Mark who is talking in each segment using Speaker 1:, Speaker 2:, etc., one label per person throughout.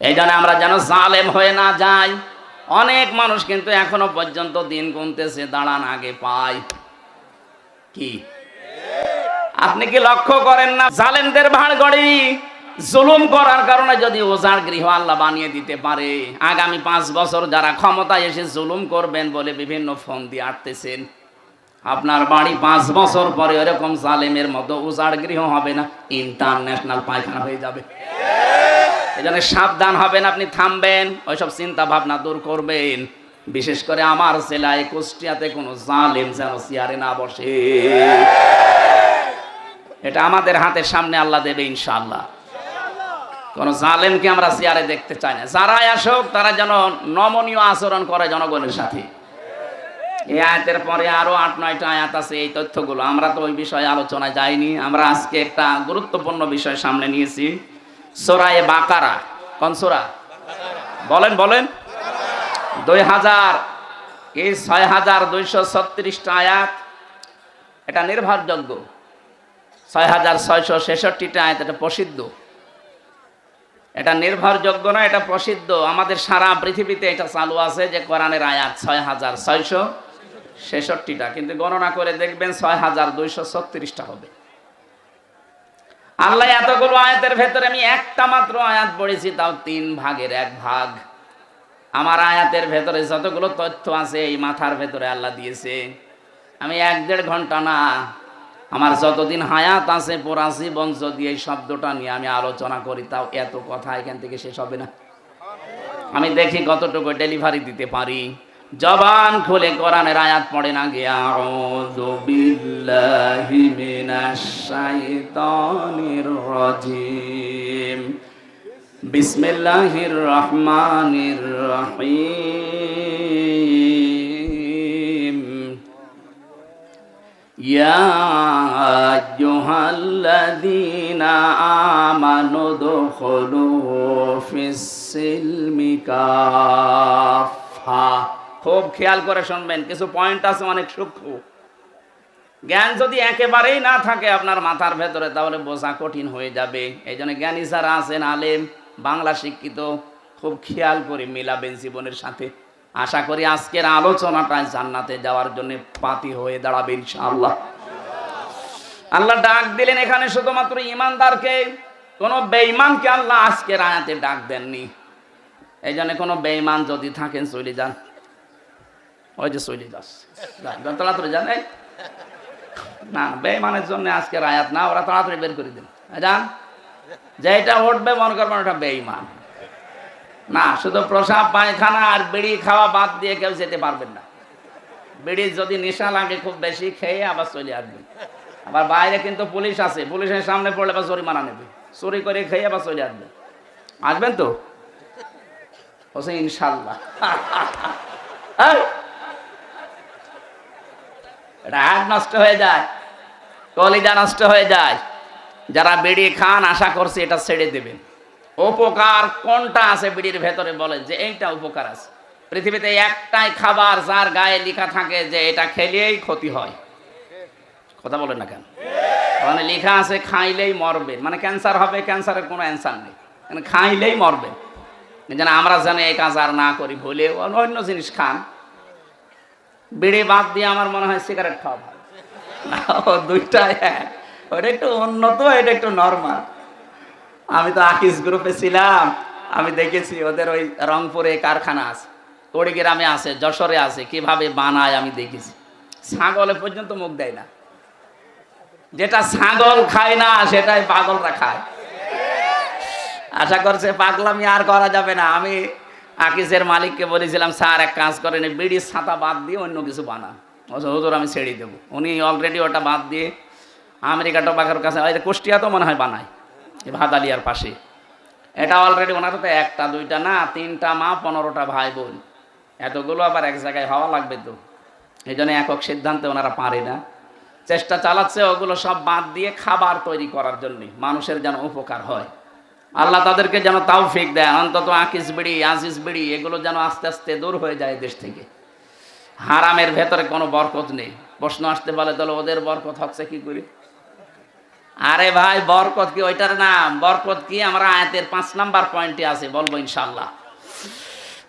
Speaker 1: এই জন্য আমরা যেন জালেম হয়ে না যাই। অনেক মানুষ কিন্তু এখনও পর্যন্ত দিন গুনতেছে, দাঁড়ান আগে পায় কি? আপনি কি লক্ষ্য করেন না, জালেমদের ভাড় গড়ি জুলুম করার কারণে যদি ওজার গৃহ আল্লাহ বানিয়ে দিতে পারে? আগামী পাঁচ বছর যারা ক্ষমতায় এসে জুলুম করবেন বলে বিভিন্ন ফোন দিয়ে আটতেছেন। আপনার বাড়ি পাঁচ বছর পরে এরকম জালেমের মতো উজাড় গৃহ হবে না, ইন্টারন্যাশনাল পায়খানা হয়ে যাবে। এই জন্য সাবধান হবেন, আপনি থামবেন, ওইসব চিন্তা ভাবনা দূর করবেন। বিশেষ করে আমার জেলায়, কুষ্টিয়াতে কোনো জালেম যেন চেয়ারে না বসে। এটা আমাদের হাতের সামনে আল্লাহ দেবে ইনশাআল্লাহ। কোন জালেমকে আমরা চেয়ারে দেখতে চাই না। যারাই আসুক, তারা যেন নমনীয় আচরণ করে জনগণের সাথে। এই আয়াতের পরে আরও আট, নয়টা আয়াত আছে এই তথ্যগুলো। আমরা তো ওই বিষয়ে আলোচনায় যাইনি। আমরা আজকে একটা গুরুত্বপূর্ণ বিষয় সামনে নিয়েছি। সোরায়ে বাকারা। কোন সোরা? বলেন বলেন। দুই হাজার, এই ছয় হাজার দুইশো ছত্রিশটা আয়াত, এটা নির্ভরযোগ্য। ছয় হাজার ছয়শো ছেষট্টিটা আয়াত, এটা প্রসিদ্ধ। এটা নির্ভরযোগ্য না, এটা প্রসিদ্ধ। আমাদের সারা পৃথিবীতে এটা চালু আছে যে কোরআনের আয়াত ছয় হাজার ছয়শো ছেষট্টিটা। কিন্তু গণনা করে দেখবেন ছয় হাজার দুইশো ছত্রিশটা হবে। আল্লাহ এতগুলো আয়াতের ভেতরে আমি একটা মাত্র আয়াত পড়েছি, তাও তিন ভাগের এক ভাগ। আমার আয়াতের ভেতরে যতগুলো তথ্য আছে, এই মাথার ভেতরে আল্লাহ দিয়েছে। আমি এক দেড় ঘণ্টা না, আমার যতদিন হায়াত আছে পোড়া জীবন যদি এই শব্দটা নিয়ে আমি আলোচনা করি, তাও এত কথা এখান থেকে শেষ হবে না। আমি দেখি কতটুকু ডেলিভারি দিতে পারি। জবান খুলে কোরআনের আয়াত পড়ে না গিয়া, আউযু বিল্লাহি মিনাশ শাইতানির রাজিম। বিসমিল্লাহির রহমানির রহিম। ইয়া আইয়ুহাল্লাযীনা আমানু দুখুলু ফিস সিলমি কাফা খুব খেয়াল করে শুনবেন, কিছু পয়েন্ট আছে অনেক সূক্ষ্ম। জ্ঞান যদি একেবারেই না থাকে আপনার মাথার ভেতরে, তাহলে বোঝা কঠিন হয়ে যাবে। এই জন্য জ্ঞানী যারা আছেন, আলেম, বাংলা শিক্ষিত, খুব খেয়াল করে মিলাবেন জীবনের সাথে। আশা করি আজকের আলোচনাটা জান্নাতে যাওয়ার জন্য পাতি হয়ে দাঁড়াবে ইনশাআল্লাহ। আল্লাহ ডাক দিলেন এখানে শুধুমাত্র ইমানদারকে, কোন বেঈমানকে আল্লাহ আজকের আয়াতে ডাক দেননি। এই জন্য কোনো বেঈমান যদি থাকেন, চলে যান। ওই যে চলে যাস। তাড়াতাড়ি এই। না বেঈমানের জন্য আজকে আয়াত না, ওরা তাড়াতাড়ি বের করে দিন যান। যেটা উঠবে, মনে করবেন ওটা বেঈমান না, শুধু প্রসাব, পায়খানা আর বিড়ি খাওয়া বাদ দিয়ে কেউ যেতে পারবেন না। বিড়ির যদি নেশা লাগে খুব বেশি, খেয়ে আবার চলে আসবেন। আবার বাইরে কিন্তু পুলিশ আছে, পুলিশের সামনে পড়লে আবার জরিমানা নেবে। চুরি করে খেয়ে আবার চলে আসবেন আসবেন তো? ইনশাল্লাহ। হাত নষ্ট হয়ে যায়, কলিজা নষ্ট হয়ে যায়। যারা বিড়ি খান, আশা করছে এটা ছেড়ে দেবেন। উপকার কোনটা আছে বিড়ির ভেতরে বলেন যে এইটা উপকার আছে। পৃথিবীতে একটাই খাবার যার গায়ে লেখা থাকে যে এটা খেলেই ক্ষতি হয়। কথা বলেন না কেন? মানে লেখা আছে, খাইলেই মরবে মানে ক্যান্সার হবে, ক্যান্সারের কোনো অ্যান্সার নেই। মানে খাইলেই মরবে যেন আমরা যেন এই কাজ আর না করি ভুলে অন্য জিনিস খান। বিড়ি বাদ দিয়ে আমার মনে হয় সিগারেট খাওয়া ভালো। ও, দুইটাই এক। ওটা একটু উন্নত, এটা একটু নর্মাল আমি তো আকিস গ্রুপে ছিলাম, আমি দেখেছি ওদের ওই রংপুরে কারখানা আছে। তড়িগ্রামে আছে, যশোরে আছে, কীভাবে বানায় আমি দেখেছি। ছাগলে পর্যন্ত মুখ দেয় না। যেটা ছাগল খায় না, সেটাই পাগলরা খায়। আশা করছে পাগলামি আর করা যাবে না। আমি আকিসের মালিককে বলেছিলাম স্যার এক কাজ করেন বিড়ির ছাতা বাদ দিয়ে অন্য কিছু বলছে, হুজুর আমি ছেড়ে দেবো। উনি অলরেডি ওটা বাদ দিয়ে আমেরিকা টবাকের কাছে কুষ্টিয়া তো মনে হয় বানায় এই ভাদালিয়ার পাশে। এটা অলরেডি ওনার তো একটা দুইটা না তিনটা মা পনেরোটা ভাই বোন। এতগুলো আবার এক জায়গায় হওয়া লাগবে তো। এই জন্য একক সিদ্ধান্তে ওনারা পারে না। চেষ্টা চালাচ্ছে ওগুলো সব বাদ দিয়ে খাবার তৈরি করার জন্য। মানুষের যেন উপকার হয়। আল্লাহ তাদেরকে যেন তাও ফিক দেয়, অন্তত আকিস বিড়ি, আজিজ বিড়ি, এগুলো যেন আস্তে আস্তে দূর হয়ে যায় দেশ থেকে। হারামের ভেতরে কোনো বরকত নেই। প্রশ্ন আসতে পারে, তাহলে ওদের বরকত হচ্ছে কি করি? আরে ভাই, বরকত কি ওইটার নাম? বরকত কি? আমরা আয়াতের পাঁচ নাম্বার পয়েন্টে আছে, বলব ইনশাল্লাহ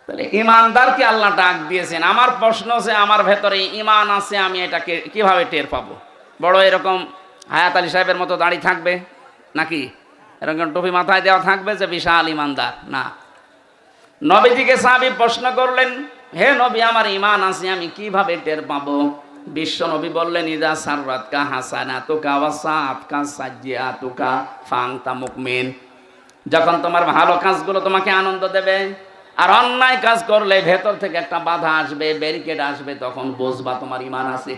Speaker 1: তাহলে ইমানদারকে আল্লাহ ডাক দিয়েছেন? আমার প্রশ্ন আছে আমার ভেতরে ইমান আছে, আমি এটাকে কীভাবে টের পাবো? বড় এরকম হায়াত আলী সাহেবের মতো দাঁড়িয়ে থাকবে নাকি? এরকম টুপি মাথায় দেওয়া থাকবে যে বিশাল ইমানদার না। নবীজিকে সাহাবি প্রশ্ন করলেন হে নবী আমার ইমান আছে আমি কীভাবে টের পাবো? বিশ্ব নবী বললেন ইদা সাররাত কা হাসানা তুকা ওয়াসাত কা সাজিয়া তুকা ফাংতা মুকমিন। যখন তোমার ভালো কাজগুলো তোমাকে আনন্দ দেবে আর অন্যায় কাজ করলে ভেতর থেকে একটা বাধা আসবে ব্যারিকেড আসবে তখন বুঝবা তোমার ইমান আছে।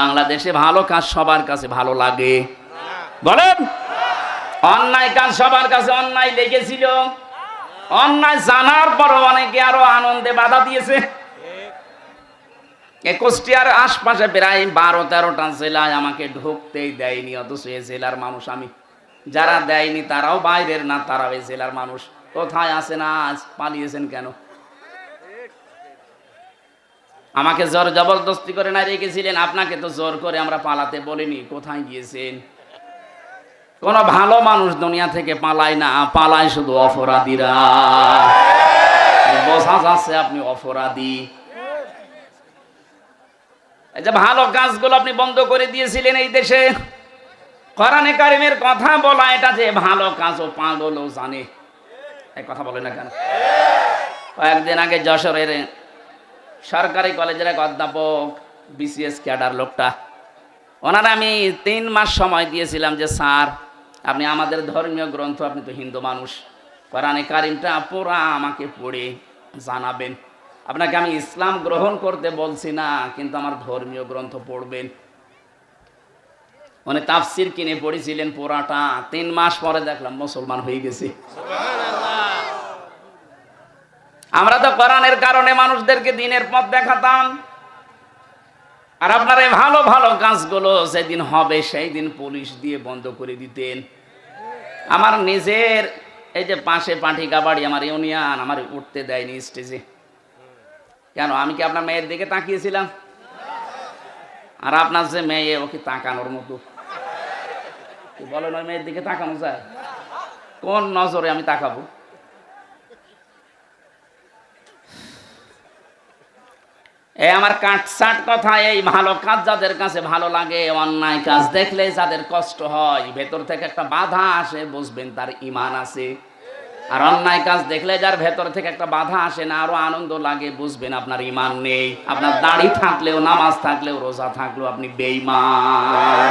Speaker 1: বাংলাদেশে ভালো কাজ সবার কাছে ভালো লাগে। বলেন! অন্যায় কাজ সবার কাছে অন্যায় লেগেছিল। অন্যায় জানার পর অনেকে আরও আনন্দে বাধা দিয়েছে। আশপাশে প্রায় বারো, তেরোটা জেলায় আমাকে ঢুকতেই দেয়নি, অথচ এ জেলার মানুষ আমি। যারা দেয়নি তারাও বাইরের না, তারাও এই জেলার মানুষ। কোথায় আসে না আজ? পালিয়েছেন কেন? আমাকে জোর জবরদস্তি করে না রেখেছিলেন, আপনাকে তো জোর করে আমরা পালাতে বলিনি, কোথায় গিয়েছেন? কোন ভালো মানুষ দুনিয়া থেকে পালায় না, পালায় শুধু অপরাধীরা। বোঝা যাচ্ছে আপনি অপরাধী। এই যে ভালো কাজগুলো আপনি বন্ধ করে দিয়েছিলেন এই দেশে। কোরআনে কারিমের কথা বলা, এটা যে ভালো কাজ, ও পাগলও জানে। এই কথা বলে না কেন? কয়েকদিন আগে যশোরের সরকারি কলেজের এক অধ্যাপক, বিসিএস ক্যাডার লোকটা, ওনারা আমি তিন মাস সময় দিয়েছিলাম যে, স্যার আপনি আমাদের ধর্মীয় গ্রন্থ আপনি তো হিন্দু মানুষ। কোরআনে কারিমটা পুরা আমাকে পড়ে জানাবেন। আপনাকে আমি ইসলাম গ্রহণ করতে বলছি না কিন্তু আমার ধর্মীয় গ্রন্থ পড়বেন। উনি তাফসির কিনে পড়েছিলেন পুরাটা। তিন মাস পরে দেখলাম মুসলমান হয়ে গেছে। আমরা তো কোরআনের কারণে মানুষদেরকে দিনের পথ দেখাতাম। আর আপনার এই ভালো ভালো কাজগুলো যেদিন হবে সেই দিন পুলিশ দিয়ে বন্ধ করে দিতেন। আমার নিজের, এই যে পাশে পাঠিকা কাবাড়ি, আমার ইউনিয়ন, আমার উঠতে দেয়নি স্টেজে। কেন, আমি কি আপনার মেয়ের দিকে তাকিয়েছিলাম? আর আপনার যে মেয়ে ওকে তাকানোর মতো? বলেন, ওই মেয়ের দিকে তাকানো যায়? কোন নজরে আমি তাকাবো? এই আমার কাটসাট কথা, এই ভালো কাজ যাদের কাছে ভালো লাগে, অন্যায় কাজ দেখলে যাদের কষ্ট হয়, ভেতর থেকে একটা বাধা আসে, বুঝবেন তার ইমান আছে। আর অন্যায় কাজ দেখলে যার ভেতর থেকে একটা বাধা আসে না, আরও আনন্দ লাগে, বুঝবেন আপনার ইমান নেই। আপনার দাড়ি থাকলেও, নামাজ থাকলেও, রোজা থাকলেও আপনি বেইমান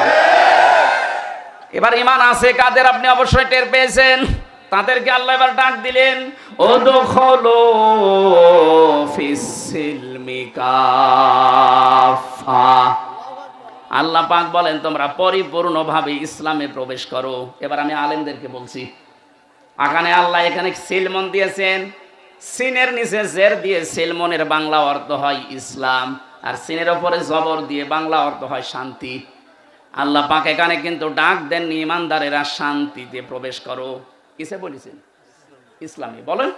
Speaker 1: এবার ইমান আছে কাদের আপনি অবশ্যই টের পেয়েছেন? তাদেরকে আল্লাহ এবার ডাক দিলেন ও দখলো আল্লাহ পাক বলেন তোমরা পরিপূর্ণভাবে ইসলামে প্রবেশ করো। এবার আমি আলেমদেরকে বলছি এখানে আল্লাহ এখানে সিলমন দিয়েছেন। সিনের নিচে জের দিয়ে সিলমনের বাংলা অর্থ হয় ইসলাম আর সিনের ওপরে জবর দিয়ে বাংলা অর্থ হয় শান্তি। আল্লাহ পাক এখানে কিন্তু ডাক দেননি ইমানদারেরা শান্তিতে প্রবেশ করো। কিসে বলেছেন? ইসলামে। বলেন।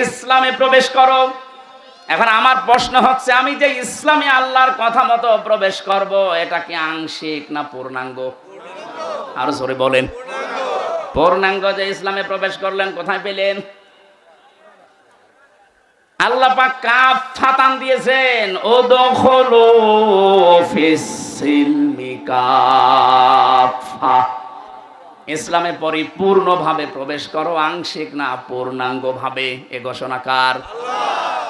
Speaker 1: ইসলামে প্রবেশ করো। এখন আমার প্রশ্ন হচ্ছে, আমি যে ইসলামে আল্লাহর কথা মতো প্রবেশ করব, এটা কি আংশিক না পূর্ণাঙ্গ? আরও জোরে বলেন। পূর্ণাঙ্গ যে ইসলামে প্রবেশ করলেন, কোথায় পেলেন? আল্লাহ পাক কাফ ফাতান দিয়েছেন ও দখলো ইসলামে পরিপূর্ণভাবে প্রবেশ করো, আংশিক না পূর্ণাঙ্গভাবে, এ ঘোষণাকার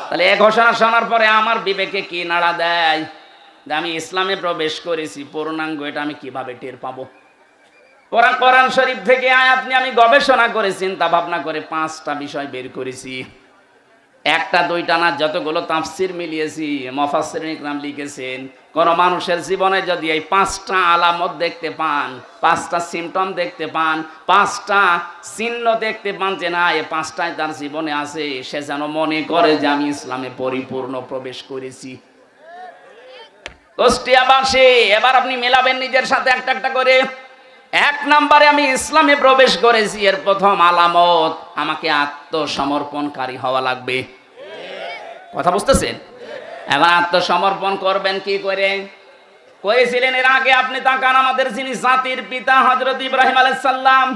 Speaker 1: তাহলে এ ঘোষণা শোনার পরে আমার বিবেকে কি নাড়া দেয়? যে আমি ইসলামে প্রবেশ করেছি, পূর্ণাঙ্গ এটা আমি কীভাবে টের পাবো? কোরআন কোরআন শরীফ থেকে আপনি আমি গবেষণা করে, চিন্তা ভাবনা করে পাঁচটা বিষয় বের করেছি। একটা, দুইটা না, যতগুলো তাফসির মিলিয়েছি মফাসির নাম লিখেছেন কোন মানুষের জীবনে যদি এই পাঁচটা আলামত দেখতে পান, পাঁচটা সিমটম দেখতে পান, পাঁচটা চিহ্ন দেখতে পান যে না এই পাঁচটাই তার জীবনে আছে, সে যেন মনে করে যে আমি ইসলামে পরিপূর্ণ প্রবেশ করেছি। কুষ্টিয়াবাসী, এবার আপনি মেলাবেন নিজের সাথে একটা একটা করে। এক নম্বরে আমি ইসলামে প্রবেশ করেছি, এর প্রথম আলামত, আমাকে আত্মসমর্পণকারী হওয়া লাগবে। কথা বুঝতেছেন? এখন আত্মসমর্পণ করবেন কি করে? করেছিলেন এর আগে আপনি তাকান আমাদের যিনি জাতির পিতা হজরত ইব্রাহিম আলাইসাল্লাম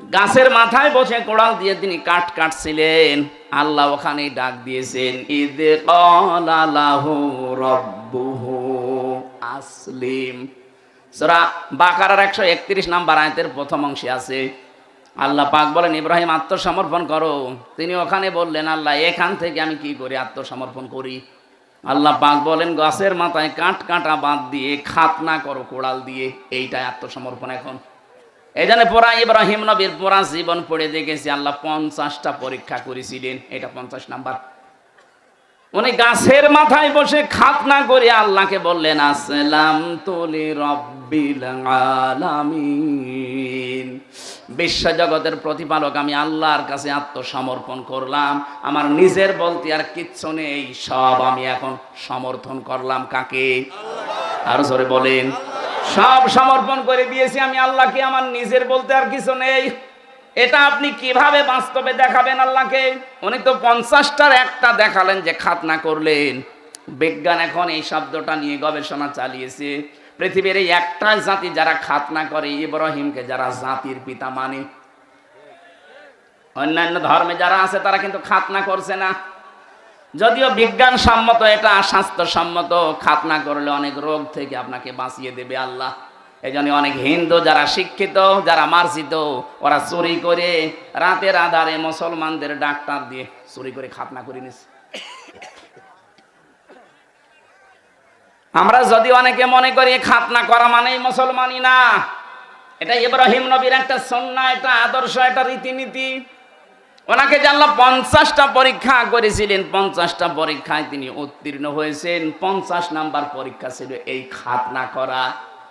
Speaker 1: গাছের মাথায় বসে কোড়াল দিয়ে তিনি কাঠ কাটছিলেন। আল্লাহ ওখানে ডাক দিয়েছেন ঈদে আসলিম। সূরা বাকারার একশো একত্রিশ নাম্বার আয়াতের প্রথম অংশে আছে, আল্লাহ পাক বলেন, ইব্রাহিম, আত্মসমর্পণ করো। তিনি ওখানে বললেন, আল্লাহ, এখান থেকে আমি কি করি? আত্মসমর্পণ করি। আল্লাহ পাক বলেন, গাছের মাথায় কাঠ কাঁটা বাঁধ দিয়ে খাতনা করো কোড়াল দিয়ে, এইটাই আত্মসমর্পণ এখন। এই জন্য পোড়া ইব্রাহিম নবীর পোড়া জীবন পড়ে দেখেছি, আল্লাহ পঞ্চাশটা পরীক্ষা করেছিলেন, এটা পঞ্চাশ নাম্বার। উনি গাছের মাথায় বসে খাতনা করে আল্লাহকে বললেন আসলাম তোলে রব্বিল আলামিন। বিশ্ব জগতের প্রতিপালক, আমি আল্লাহর কাছে আত্মসমর্পণ করলাম। আমার নিজের বলতে আর কিচ্ছু নেই, সব আমি এখন সমর্থন করলাম কাকে? আরও জোরে বলেন, সব সমর্পণ করে দিয়েছি আমি আল্লাহকে, আমার নিজের বলতে আর কিছু নেই। এটা আপনি কীভাবে বাস্তবে দেখাবেন আল্লাহকে? উনি তো পঞ্চাশটার একটা দেখালেন যে খাতনা করলেন। বিজ্ঞান এখন এই শব্দটা নিয়ে গবেষণা চালিয়েছে। পৃথিবীর এই একটাই জাতি যারা খাতনা করে, ইব্রাহিমকে যারা জাতির পিতা মানে। অন্যান্য ধর্মে যারা আছে, তারা কিন্তু খাতনা করছে না। যদিও বিজ্ঞান সম্মত এটা স্বাস্থ্যসম্মত, খাতনা করলে অনেক রোগ থেকে আপনাকে বাঁচিয়ে দেবে আল্লাহ। এই অনেক হিন্দু যারা শিক্ষিত, যারা মার্জিত, ওরা চুরি করে রাতের আধারে মুসলমানদের ডাক্তার দিয়ে চুরি করে খাতনা করে নিছে। আমরা যদি অনেকে মনে করি খাতনা করা মানেই মুসলমানই না, এটা ইব্রাহিম নবীর একটা সন্না এটা আদর্শ একটা রীতিনীতি। ওনাকে জানলাম পঞ্চাশটা পরীক্ষা করেছিলেন, পঞ্চাশটা পরীক্ষায় তিনি উত্তীর্ণ হয়েছেন। পঞ্চাশ নাম্বার পরীক্ষা ছিল এই খাতনা করা।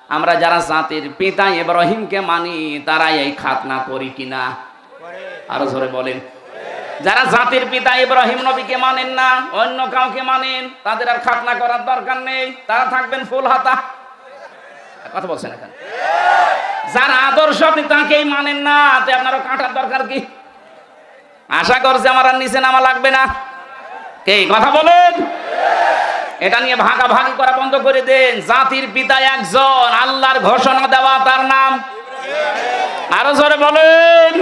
Speaker 1: আমরা যারা জাতির পিতা ইব্রাহিমকে মানি, তারাই এই খাতনা করি কিনা? আরও ধরে বলেন। যারা জাতির পিতা ইব্রাহিম নবীকে মানেন না, অন্য কাউকে মানেন, তাদের আর খাতনা করার দরকার নেই। তারা থাকবেন ফুল হাতা। কথা বলছেন এখানে। যার আদর্শ আপনি তাকেই মানেন না তে আপনারও কাটার দরকার কি? আশা করছে আমার আর নিচে নামা লাগবে না। কে? কথা বলেন। এটা নিয়ে ভাগাভাগি করা বন্ধ করে দেন। জাতির পিতা একজন, আল্লাহর ঘোষণা দেওয়া তার নাম। আরও জোরে বলেন।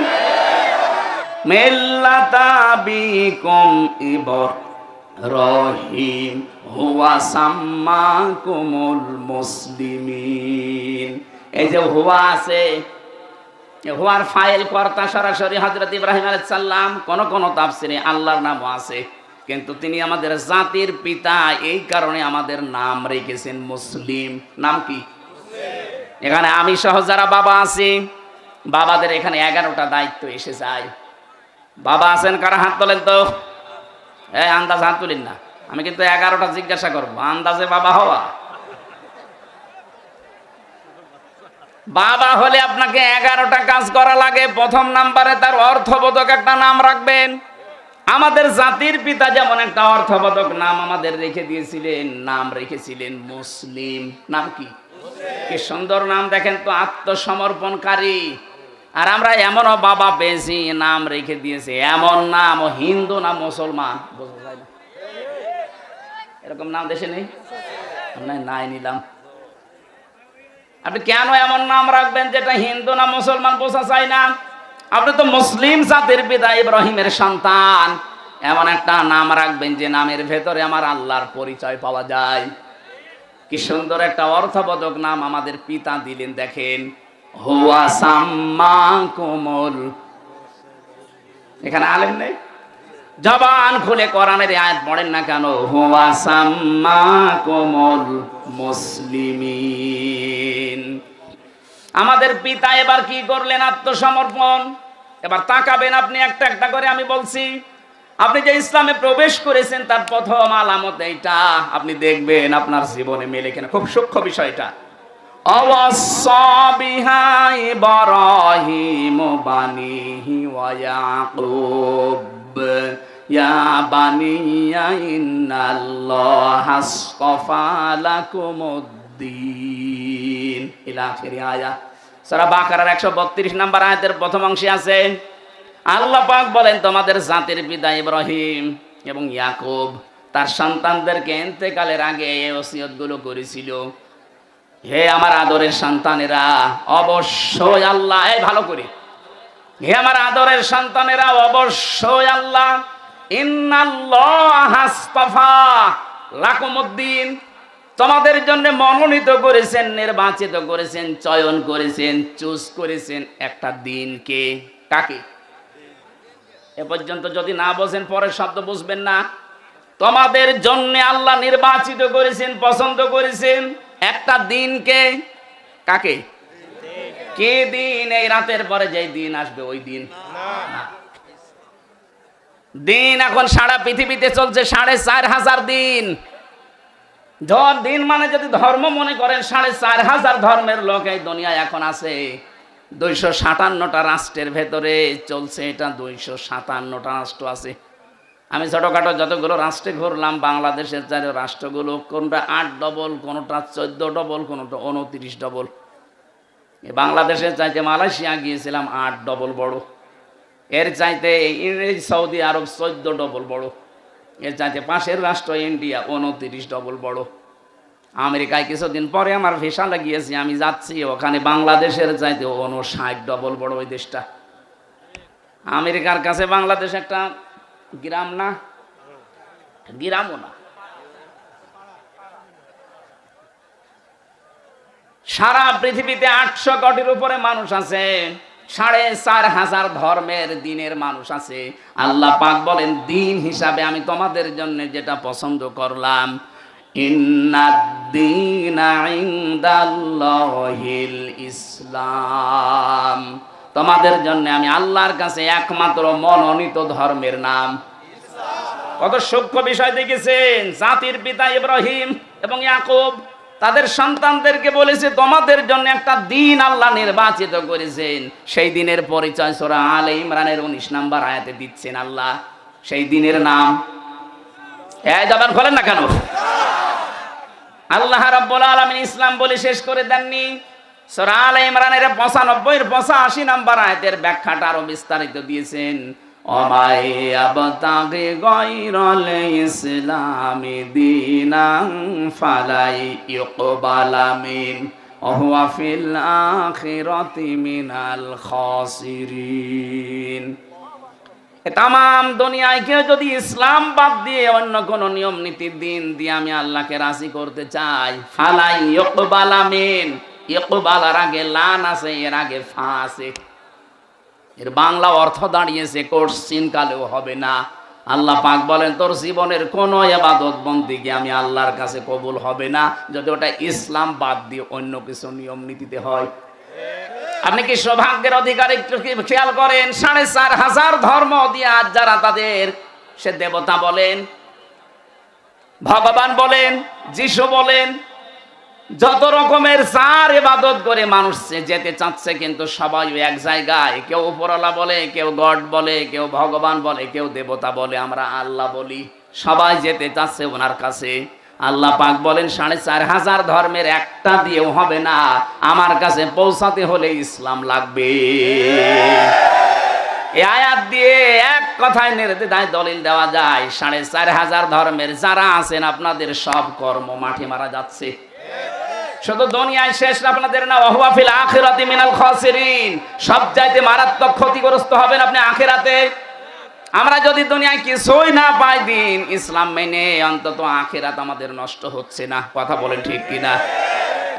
Speaker 1: রহিম, হুয়া মুসলিমিন। এই যে হুয়া আছে হুয়ার ফাইল সরাসরি হজরত ইব্রাহিম আলাইসাল্লাম কোন কোন তাফসিরে আল্লাহর নামও আছে। কিন্তু তিনি আমাদের জাতির পিতা, এই কারণে আমাদের নাম রেখেছেন মুসলিম। নাম কি? এখানে আমি সহ যারা বাবা আছি, বাবাদের এখানে এগারোটা দায়িত্ব এসে যায়। বাবা আছেন কারা হাত তোলেন তো? এই আন্দাজ হাত তুলেন না। আমি কিন্তু এগারোটা জিজ্ঞাসা করব, আন্দাজে বাবা হওয়া? বাবা হলে আপনাকে এগারোটা কাজ করা লাগে। প্রথম নাম্বারে তার অর্থবোধক একটা নাম রাখবেন। আমাদের জাতির পিতা যেমন একটা অর্থবোধক নাম আমাদের রেখে দিয়েছিলেন, নাম রেখেছিলেন মুসলিম। নাম কি? কি সুন্দর নাম দেখেন তো, আত্মসমর্পণকারী। আর আমরা এমনও বাবা পেয়েছি, নাম রেখে দিয়েছে। এমন নাম, হিন্দু না মুসলমান? এরকম নাম দেশে নেই? নাই নিলাম। আপনি কেন এমন নাম রাখবেন যেটা হিন্দু না মুসলমান বোঝা চাই না? আপনি তো মুসলিম জাতির পিতা ইব্রাহিমের সন্তান। এমন একটা নাম রাখবেন যে নামের ভেতরে আমার আল্লাহর পরিচয় পাওয়া যায়। কি সুন্দর একটা অর্থবোধক নাম আমাদের পিতা দিলেন, দেখেন। হুয়া সাম্মা এখানে আলেম নেই? জবান খুলে কোরআনের আয়াত পড়েন না কেন? হুয়া সাম্মা কোমল মুসলিমিন। আমাদের পিতা এবার কি করলেন? আত্মসমর্পণ। এবার তাকাবেন আপনি একটা একটা করে, আমি বলছি, আপনি যে ইসলামে প্রবেশ করেছেন, তার প্রথম আলামত এইটা। আপনি দেখবেন আপনার জীবনে মেলে কিনা। খুব সূক্ষ্ম বিষয়টা। ইয়া আখিরি আয়াত। সূরা বাকারার 132 নম্বর আয়াতের প্রথম অংশে আছে, আল্লাহ পাক বলেন, তোমাদের জাতির পিতা ইব্রাহিম এবং ইয়াকুব তার সন্তানদেরকে এন্তেকালের আগে এই ওসিয়তগুলো করেছিল। হে আমার আদরের সন্তানেরা, অবশ্যই আল্লাহ, এই ভালো করে। হে আমার আদরের সন্তানেরা, অবশ্যই আল্লাহ, ইন্নাল্লাহ হাসতাফা লাকুমুদ্দিন তোমাদের জন্য মনোনীত করেছেন, নির্বাচিত করেছেন, চয়ন করেছেন, চুজ করেছেন একটা দিনকে কাকে? এ পর্যন্ত যদি না বোঝেন, পরের শব্দ বুঝবেন না। তোমাদের জন্য আল্লাহ নির্বাচিত করেছেন, পছন্দ করেছেন, একটা দিনকে কাকে? কে দিন? এই রাতের পরে যেই দিন আসবে, ওই দিন। দিন এখন সারা পৃথিবীতে চলছে সাড়ে চার হাজার দিন। ধর দিন মানে যদি ধর্ম মনে করেন, সাড়ে চার হাজার ধর্মের লোক এই দুনিয়ায় এখন আছে। দুইশো সাতান্নটা রাষ্ট্রের ভেতরে চলছে এটা, দুইশো সাতান্নটা রাষ্ট্র আছে। আমি ছোটোখাটো যতগুলো রাষ্ট্রে ঘুরলাম, বাংলাদেশের চারি রাষ্ট্রগুলো, কোনটা আট ডবল, কোনোটা চোদ্দ ডবল, কোনোটা উনত্রিশ ডবল। বাংলাদেশের চাইতে মালয়েশিয়া গিয়েছিলাম, আট ডবল বড়। এর চাইতে ইংরেজ, সৌদি আরব, চোদ্দ ডবল বড়। এর চাইতে পাশের রাষ্ট্র ইন্ডিয়া, উনত্রিশ ডবল বড়। আমেরিকায় কিছুদিন পরে আমার ভিসা লাগিয়েছি, আমি যাচ্ছি, ওখানে বাংলাদেশের চাইতে ষাট ডবল বড় ওই দেশটা। আমেরিকার কাছে বাংলাদেশ একটা গ্রাম না, গ্রামও না। সারা পৃথিবীতে আটশো কোটির উপরে মানুষ আছে। সাড়ে চার হাজার ধর্মের দিনের মানুষ আছে। আল্লাহ পাক বলেন, দিন হিসাবে আমি তোমাদের জন্য যেটা পছন্দ করলাম ইসলাম। তোমাদের জন্য আমি আল্লাহর কাছে একমাত্র মনোনীত ধর্মের নাম। কত সূক্ষ্ম বিষয় দেখেছেন, জাতির পিতা ইব্রাহিম এবং ইয়াকুব। তাদের সন্তানদেরকে বলেছে, তোমাদের জন্য একটা দিন আল্লাহ নির্বাচিত করেছেন। সেই দিনের পরিচয় সোরা আলে ইমরানের উনিশ নাম্বার আয়াতে দিচ্ছেন আল্লাহ। সেই দিনের নাম। খোলেন না কেন? আল্লাহ রাব্বুল আলামিন ইসলাম বলে শেষ করে দেননি। সূরা আলে ইমরানের 95 এর 85 নাম্বার আয়াতের ব্যাখ্যাটা আরও বিস্তারিত দিয়েছেন। আবতাগি গায়রাল ইসলামি দীনান ফালাই ইকবালা মিন ওহুয়া ফিল আখিরাতি মিনাল খাসিরিন। তাম দুনিয়ায় কেউ যদি ইসলাম বাদ দিয়ে অন্য কোন নিয়ম নীতির দিন দিয়ে আমি আল্লাহকে রাজি করতে চাই, ফালাই ইকবাল আমিন। ইকবালার আগে লান আছে, এর আগে ফা আছে। এর বাংলা অর্থ দাঁড়িয়েছে কোর্সিন কালেও হবে না। আল্লাহ পাক বলেন, তোর জীবনের কোন এবাদত বন্দিকে আমি আল্লাহর কাছে কবুল হবে না। যদি ওটা ইসলাম বাদ দিয়ে অন্য কিছু নিয়ম নীতিতে হয়। আপনি কি সৌভাগ্যের অধিকার একটু খেয়াল করেন? সাড়ে চার হাজার ধর্ম দিয়ে আজ যারা তাদের, সে দেবতা বলেন, ভগবান বলেন, যিশু বলেন যত রকমের চার এবাদত করে মানুষ যেতে চাচ্ছে, কিন্তু সবাই এক জায়গায়। কেউ উপরওয়ালা বলে, কেউ গড বলে, কেউ ভগবান বলে, কেউ দেবতা বলে, আমরা আল্লাহ বলি। সবাই যেতে চাচ্ছে ওনার কাছে। আল্লাহ পাক বলেন, সাড়ে চার হাজার ধর্মের একটা দিয়েও হবে না। আমার কাছে পৌঁছাতে হলে ইসলাম লাগবে। আয়াত দিয়ে এক কথায় নির্দেদায় দলিল দেওয়া যায়। সাড়ে চার হাজার ধর্মের যারা আছেন, আপনাদের সব কর্ম মাঠে মারা যাচ্ছে। শুধু দুনিয়ায় শেষ আপনাদের না ওয়াহুয়াফিল আখিরাতি মিনাল খাসিরিন। সব চাইতে মারাত্মক ক্ষতিগ্রস্ত হবেন আপনি আখিরাতে। আমরা যদি দুনিয়ায় কিছুই না পাই, দিন ইসলাম মেনে অন্তত আখেরাত আমাদের নষ্ট হচ্ছে না। কথা বলেন ঠিক কিনা?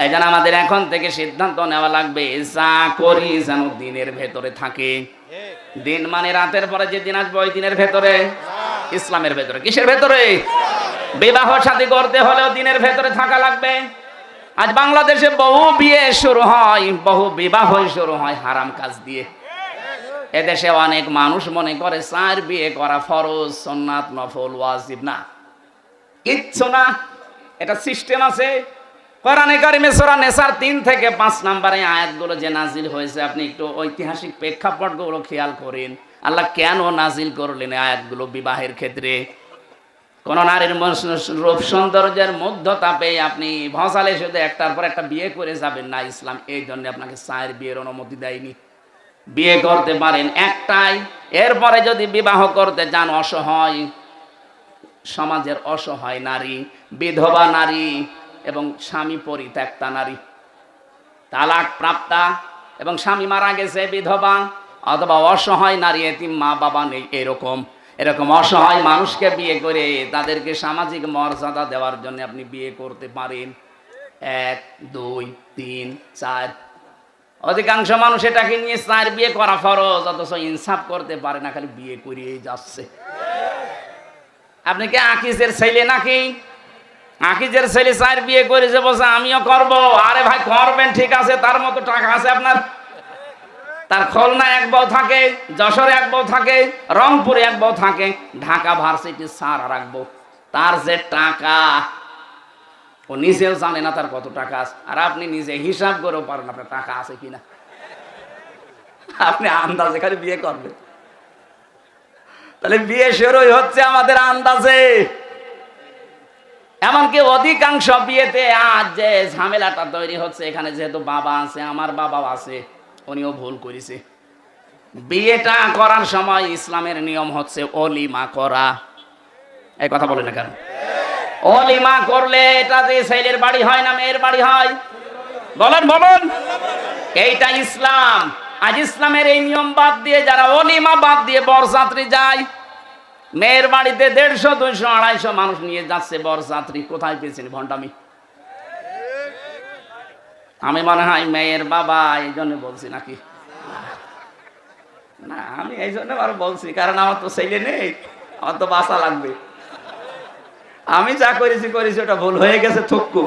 Speaker 1: এই জন্য আমাদের এখন থেকে সিদ্ধান্ত নেওয়া লাগবে, যা করি যেন দিনের ভেতরে থাকে। দিন মানে রাতের পরে যে দিন আসবে, ওই দিনের ভেতরে। ইসলামের ভেতরে। কিসের ভেতরে? বিবাহ শাদী করতে হলেও দিনের ভেতরে থাকা লাগবে। আজ বাংলাদেশে বহু বিয়ে শুরু হয়, বহু বিবাহ শুরু হয় হারাম কাজ দিয়ে। এদেশে অনেক মানুষ মনে করে চার বিয়ে করা ফরজ সন্ন্যাত নফল, ওয়াজিব না। কিচ্ছু না। এটা সিস্টেম আছে। কোরআনে কারিমে সূরা নেসার তিন থেকে পাঁচ নম্বরে আয়াতগুলো যে নাজিল হয়েছে, আপনি একটু ঐতিহাসিক প্রেক্ষাপটগুলো খেয়াল করেন। আল্লাহ কেন নাজিল করলেন আয়াতগুলো বিবাহের ক্ষেত্রে? কোন নারীর রূপ সৌন্দর্যের মধ্যতা পেয়ে আপনি ভসালে শুধু একটার পর একটা বিয়ে করে যাবেন না ইসলাম। এই জন্য আপনাকে চায়ের বিয়ের অনুমতি দেয়নি। বিয়ে করতে পারেন একটাই। এরপরে যদি বিবাহ করতে যান অসহায়, সমাজের অসহায় নারী, বিধবা নারী এবং স্বামী পরিত্যক্তা নারী তালাক প্রাপ্তা এবং স্বামী মারা গেছে, বিধবা অথবা অসহায় নারী, এতিম মা বাবা নেই, এরকম। এরকম অসহায় মানুষকে বিয়ে করে তাদেরকে সামাজিক মর্যাদা দেওয়ার জন্য আপনি বিয়ে করতে পারেন। এক, দুই, তিন, চার। অধিকাংশ মানুষ এটাকে নিয়ে চার বিয়ে করা ফরজ, অথচ ইনসাফ করতে পারে না, খালি বিয়ে করিয়েই যাচ্ছে। আপনি কি আকিজের ছেলে নাকি? আকিজের ছেলে চার বিয়ে করেছে বলছে, আমিও করব। আরে ভাই, করবেন, ঠিক আছে, তার মতো টাকা আছে আপনার। তার খুলনা এক বউ থাকে, যশোরে এক বউ থাকে, রংপুরে এক বউ থাকে, ঢাকা ভার্সিটি আর এক তার যে টাকা, ও নিজেও জানে না তার কত টাকা আছে। আর আপনি নিজে হিসাব করেও পারেন আপনার টাকা আছে কিনা। আপনি আন্দাজে খালি বিয়ে করবেন। তাহলে বিয়ে শুরুই হচ্ছে আমাদের আন্দাজে। এমনকি অধিকাংশ বিয়েতে আজ যে ঝামেলাটা তৈরি হচ্ছে, এখানে যেহেতু বাবা আছে, আমার বাবাও আছে উনিও ভুল করেছে। বিয়েটা করার সময় ইসলামের নিয়ম হচ্ছে অলিমা করা। এই কথা বলে না কেন? অলিমা করলে এটা যে ছেলের বাড়ি হয় না মেয়ের বাড়ি হয়? বলেন, বলুন। এইটা ইসলাম। আজ ইসলামের এই নিয়ম বাদ দিয়ে যারা অলিমা বাদ দিয়ে বরযাত্রী যায়, মেয়ের বাড়িতে দেড়শো, দুইশো, আড়াইশো মানুষ নিয়ে যাচ্ছে বরযাত্রী। কোথায় পেয়েছেন ভণ্ডামি আমি মনে হয় মেয়ের বাবা এই জন্য বলছি নাকি? না, আমি এই জন্য আরও বলছি, কারণ আমার তো ছেলে নেই, আমার তো বাসা লাগবে। আমি যা করেছি করেছি, ওটা ভুল হয়ে গেছে থুক্কু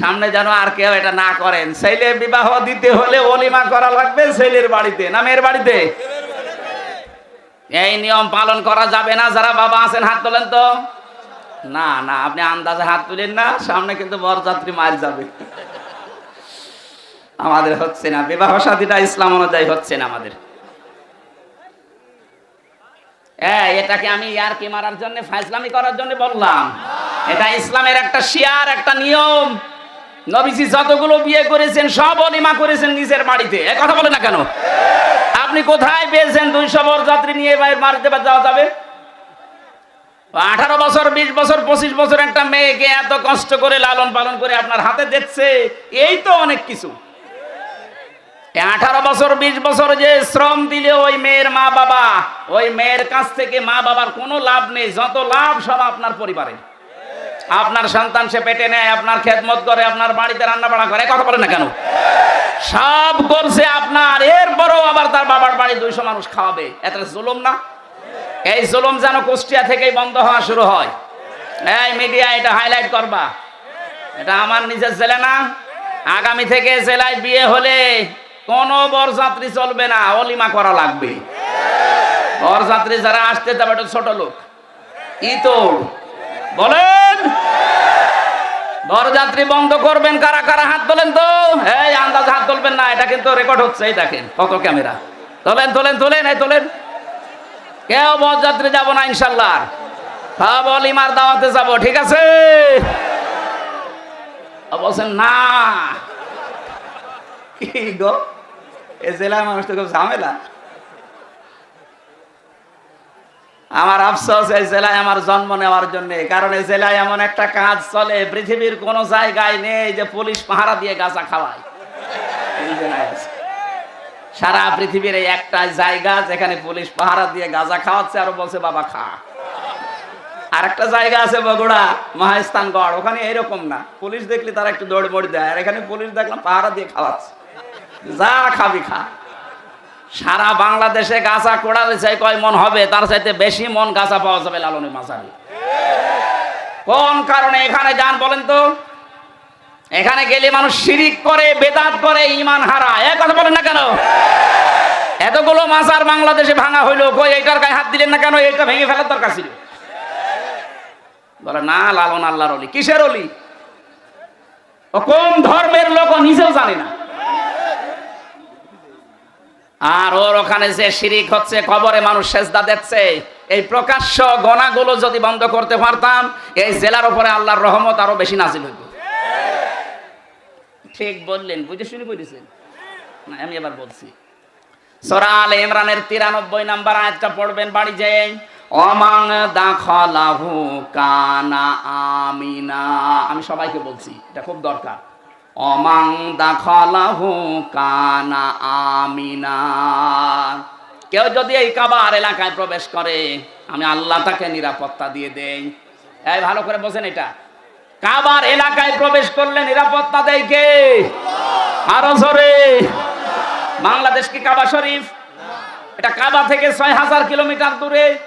Speaker 1: সামনে যেন আর কেউ এটা না করেন। ছেলে বিবাহ দিতে হলে অলিমা করা লাগবে ছেলের বাড়িতে, না মেয়ের বাড়িতে? এই নিয়ম পালন করা যাবে না, যারা বাবা আছেন, হাত তোলেন তো। না না, আপনি আন্দাজে হাত তুলেন না, সামনে কিন্তু বরযাত্রী মার যাবে। আমাদের হচ্ছে না, বিবাহ সাথীটা ইসলাম অনুযায়ী হচ্ছে না আমাদের। হ্যাঁ এটাকে আমি ইয়ার কি মারার জন্য করার জন্য বললাম। এটা ইসলামের একটা শিয়ার, একটা নিয়ম। নবীজি যতগুলো বিয়ে করেছেন, সব করেছেন নিজের বাড়িতে। কথা বলে না কেন? আপনি কোথায় পেয়েছেন দুইশো যাত্রী নিয়ে বাড়িতে যাওয়া যাবে? আঠারো বছর, বিশ বছর, পঁচিশ বছর একটা মেয়েকে এত কষ্ট করে লালন পালন করে আপনার হাতে দেখছে, এই তো অনেক কিছু। আঠারো বছর, বিশ বছর যে শ্রম দিলে ওই মেয়ের মা বাবা, ওই মেয়ের কাছ থেকে মা বাবার কোনো লাভ নেই, যত লাভ সব আপনার পরিবারে। আপনার সন্তান সে পেটে নেয়, আপনার খেদমত করে, আপনার বাড়িতে রান্না বাড়া করে, কথা বলে না কেন? সব করছে আপনার এর এরপরও আবার তার বাবার বাড়ি দুইশো মানুষ খাওয়াবে। এত জুলুম না? এই জুলুম যেন কুষ্টিয়া থেকেই বন্ধ হওয়া শুরু হয়। এই মিডিয়া এটা হাইলাইট করবা। এটা আমার নিজের জেলে না। আগামী থেকে জেলায় বিয়ে হলে কোনো বরযাত্রী চলবে না, অলিমা করা লাগবে। বরযাত্রী যারা আসতে যাবে, এটা ছোট লোক। ইতর বলেন। বরযাত্রী বন্ধ করবেন কারা কারা? হাত তোলেন তো। এই আন্দাজ হাত তুলবেন না, এটা কিন্তু রেকর্ড হচ্ছে, এই দেখেন কত ক্যামেরা তোলেন তোলেন তোলেন, এই তোলেন। কেউ বরযাত্রী যাব না, ইনশাল্লাহ। সব অলিমার দাওয়াতে যাব, ঠিক আছে? বলছেন, না। কি গো? এ জেলার মানুষ তো খুব ঝামেলা। আমার আফসোস, এই জেলায় আমার জন্ম নেওয়ার জন্য। কারণ এই জেলায় এমন একটা কাজ চলে, পৃথিবীর কোন জায়গায় নেই যে পুলিশ পাহারা দিয়ে গাছা খাওয়ায়। জেলায়। সারা পৃথিবীর এই একটা জায়গা যেখানে পুলিশ পাহারা দিয়ে গাঁজা খাওয়াচ্ছে আর বলছে, বাবা, খা। আর একটা জায়গা আছে বগুড়া, মহাস্থানগড়। ওখানে এরকম না। পুলিশ দেখলে তারা একটু দৌড় মড়ি দেয়। আর এখানে পুলিশ দেখলাম পাহারা দিয়ে খাওয়াচ্ছে। যা খাবি খা। সারা বাংলাদেশে গাছা কোড়ালে চাই কয় মন হবে, তার চাইতে বেশি মন গাছা পাওয়া যাবে লালনের মাঝারি। কোন কারণে? এখানে যান, বলেন তো। এখানে গেলে মানুষ শিরিক করে, বেদাত করে ইমান হারা এ কথা বলেন না কেন? এতগুলো মাজার বাংলাদেশে ভাঙা হইল, কই এইটার গায়ে হাত দিলেন না কেন? এইটা ভেঙে ফেলার দরকার ছিল। বলে, না, লালন আল্লাহর অলি। কিসের অলি? ও কোন ধর্মের লোক নিজেও জানে না। আর ওর ওখানে যে শিরিক হচ্ছে, কবরে মানুষ সেজদা দেখছে। এই প্রকাশ্য গণাগুলো যদি বন্ধ করতে পারতাম, এই জেলার উপরে আল্লাহর রহমত আরও বেশি নাজিল হইত। ঠিক বললেন, বুঝে শুনে বুঝেছেন না, আমি এবার বলছি। সরা আল ইমরানের তিরানব্বই নাম্বার আয়াতটা পড়বেন বাড়ি যে অমাং দাখলাহু কানা আমিনা। আমি সবাইকে বলছি, এটা খুব দরকার। অমাং দাখলাহু কানা আমিনা। কেউ যদি এই কাবার এলাকায় প্রবেশ করে, আমি আল্লাহ তাকে নিরাপত্তা দিয়ে দেই। এই, ভালো করে বোঝেন এটা। কাবার এলাকায় প্রবেশ করলে নিরাপত্তা দেয় কে? আরও জোরে। বাংলাদেশ কি কাবা শরীফ? এটা কাবা থেকে ছয় হাজার কিলোমিটার দূরে।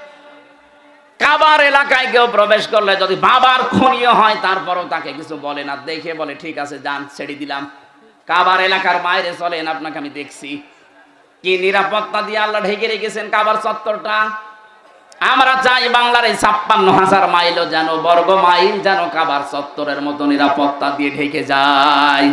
Speaker 1: কাবার এলাকায় কেউ প্রবেশ করলে যদি বাবার খনীয় হয়, তারপরও তাকে কিছু বলে না। দেখে বলে, ঠিক আছে, যান, ছেড়ে দিলাম। কাবার এলাকার বাইরে চলেন, আপনাকে আমি দেখছি। কি নিরাপত্তা দিয়ে আল্লাহ ঢেকে রেখেছেন কাবার চত্বরটা? আমরা চাই বাংলার এই ছাপ্পান্ন হাজার মাইলও যেন, বর্গ মাইল যেন কাবার চত্বরের মতো নিরাপত্তা দিয়ে ঢেকে যায়।